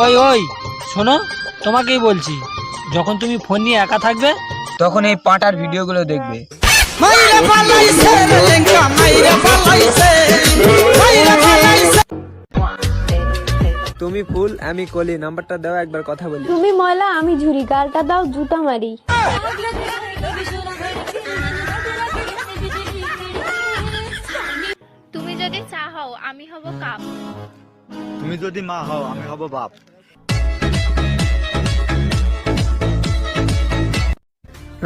ওই ওই শোনো তোমাকেই বলছি যখন তুমি ফোন নিয়ে একা থাকবে তখন এই পাঁটার ভিডিওগুলো দেখবে। তুমি ফুল আমি কলি নাম্বারটা দাও একবার কথা বলি। তুমি ময়লা আমি ঝুরি গালটা দাও জুতা মারি। তুমি যদি চা হও আমি হব কাপ। তুমি যদি মা হও আমি হব বাপ।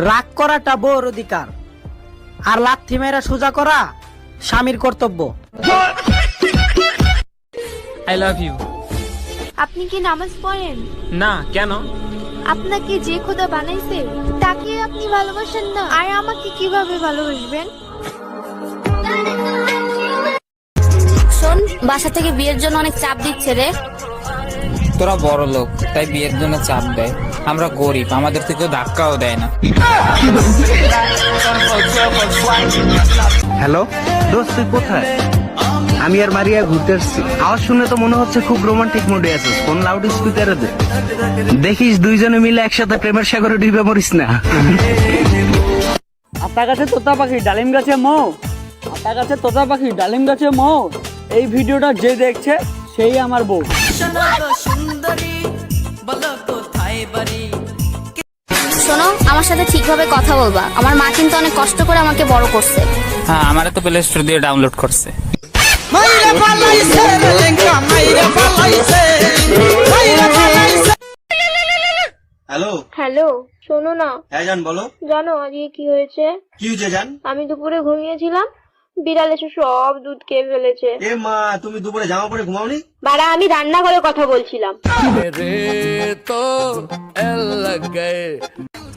রাগ করাটা বউর অধিকার। আর লাথি মেরা সোজা করা স্বামীর কর্তব্য। আই লাভ ইউ আপনি কি নামাজ পড়েন? না কেন? আপনাকে যে খোদা বানাইছে তাকে আপনি ভালোবাসেন না। আর আমাকে কীভাবে ভালোবাসবেন? শোন বাসা থেকে বিয়ের জন্য অনেক চাপ দিচ্ছে রে। তোরা বড় লোক তাই বিয়ের জন্য চাপ দেয়। আমরা গরিব আমাদের থেকে ধাক্কাও দেয় না। হ্যালো দোস্ত তুই কোথায়? আমি আর মারিয়া ঘুরতে এসছি আওয়াজ শুনে তো মনে হচ্ছে খুব রোমান্টিক মুডে আছিস। ফোন লাউড স্পিকারে দে। দেখিস দুইজনে মিলে একসাথে প্রেমের সাগরে ডুবে মরিস না। আপনার কাছে তোতা পাখি ডালিম গাছে মৌ। আপনার কাছে তোতা পাখি ডালিম গাছে মৌ। এই ভিডিওটা যে দেখছে সেই আমার বউ। শোনো আমার সাথে ঠিকভাবে কথা বলবা। আমার মা কিন্তু অনেক কষ্ট করে আমাকে বড় করছে। হ্যাঁ আমারে তো প্লে স্টোর দিয়ে ডাউনলোড করছে। হ্যালো? হ্যালো শোনো না। হ্যাঁ জান বলো। জানো আজকে কি হয়েছে? কি হয়েছে জান? আমি দুপুরে ঘুমিয়েছিলাম। বিড়াল এসে সব দুধ খেয়ে ফেলেছে। এ মা তুমি দুপুরে জামা পরে ঘুমাওনি? বাড়া আমি রান্নাঘরে কথা বলছিলাম।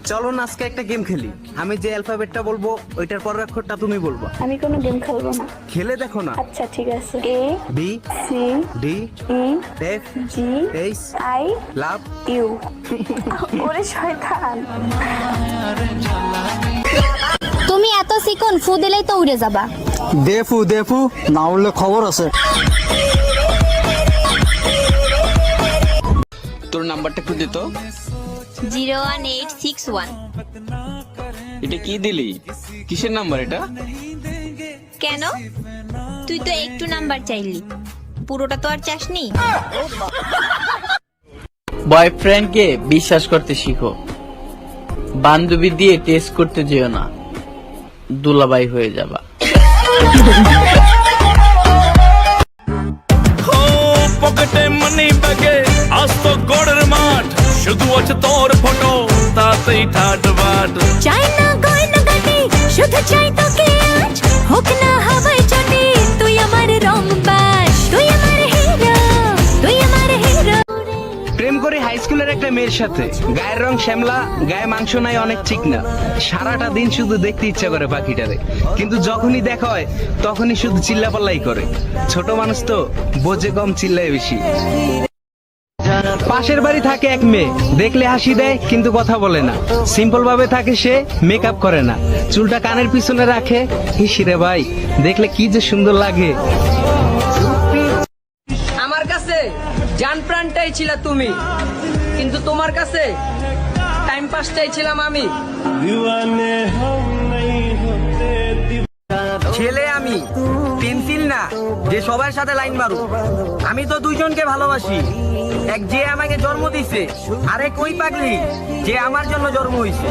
চলো না আজকে একটা গেম খেলি। আমি যে অ্যালফাবেটটা বলব ওইটার পরের অক্ষরটা তুমি বলবা। আমি কোনো গেম খেলব না। খেলে দেখো না। আচ্ছা ঠিক আছে। A B C D E F G H I love. You. ওরে শয়তান। তুমি ফু দিলেই তো উড়ে যাবা। দেফু দেফু না উঠলে খবর আছে। তোর নাম্বারটা একটু দিত zero one eight six one. এটা কি দিলি? কিসের নাম্বার এটা? কেন? তুই তো একটু নাম্বার চাইলি। পুরোটা তো আর চাসনি। বয়ফ্রেন্ডকে বিশ্বাস করতে শিখো। বান্ধবী দিয়ে টেস্ট করতে যেও না। দুলাবাই হয়ে যাবা। পকেটে মানি ব্যাগে আস্ত তো গড়ের মাঠ শুধু আছে তোর ফটো তাতেই ঠাট বাট। চাই না গয়না গাটি শুধু চাই তোকে আজ হোক না হাওয়াই করি হাই স্কুলের একটা মেয়ের সাথে। গায়ের রং শ্যামলা, গায়ে মাংস নাই, অনেক ঠিক না। সারাটা দিন শুধু দেখতে ইচ্ছা করে পাখিটারে। কিন্তু যখনই দেখা হয়, তখনই শুধু চিল্লাপাল্লাই করে। ছোট মানুষ তো বোঝে কম চিল্লায় বেশি। পাশের বাড়ি থাকে এক মেয়ে। দেখলে হাসি দেয়, কিন্তু কথা বলে না। সিম্পল ভাবে থাকে সে মেকআপ করে না। চুলটা কানের পিছনে রাখে। হিসিরে ভাই, দেখলে কি যে সুন্দর লাগে। আমার কাছে জান প্রাণটাই ছিল তুমি। কিন্তু তোমার কাছে টাইম পাসটাই ছিলাম আমি। ছেলে আমি পেন্সিল না যে সবার সাথে লাইন মারু আমি তো দুইজনকে ভালোবাসি। এক যে আমাকে জন্ম দিছে আরেক ওই পাগলি যে আমার জন্য জন্ম হইছে।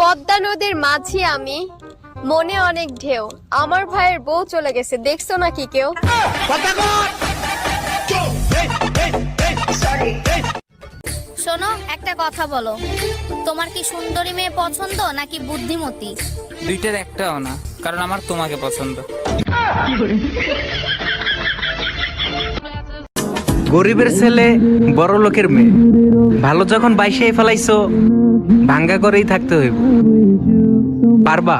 পদ্মা নদীর মাঝি আমি। মনে অনেক ঢেউ। আমার ভাইয়ের বউ চলে গেছে দেখছ নাকি কেউ? শোনো একটা কথা বলো। তোমার কি সুন্দরী মেয়ে পছন্দ নাকি বুদ্ধিমতী? দুইটার একটাও না কারণ আমার তোমাকে পছন্দ। গরিবের ছেলে বড় লোকের মেয়ে। ভালো যখন বাইশে ফেলাইছো ভাঙ্গা করেই থাকতে হইব। পারবা।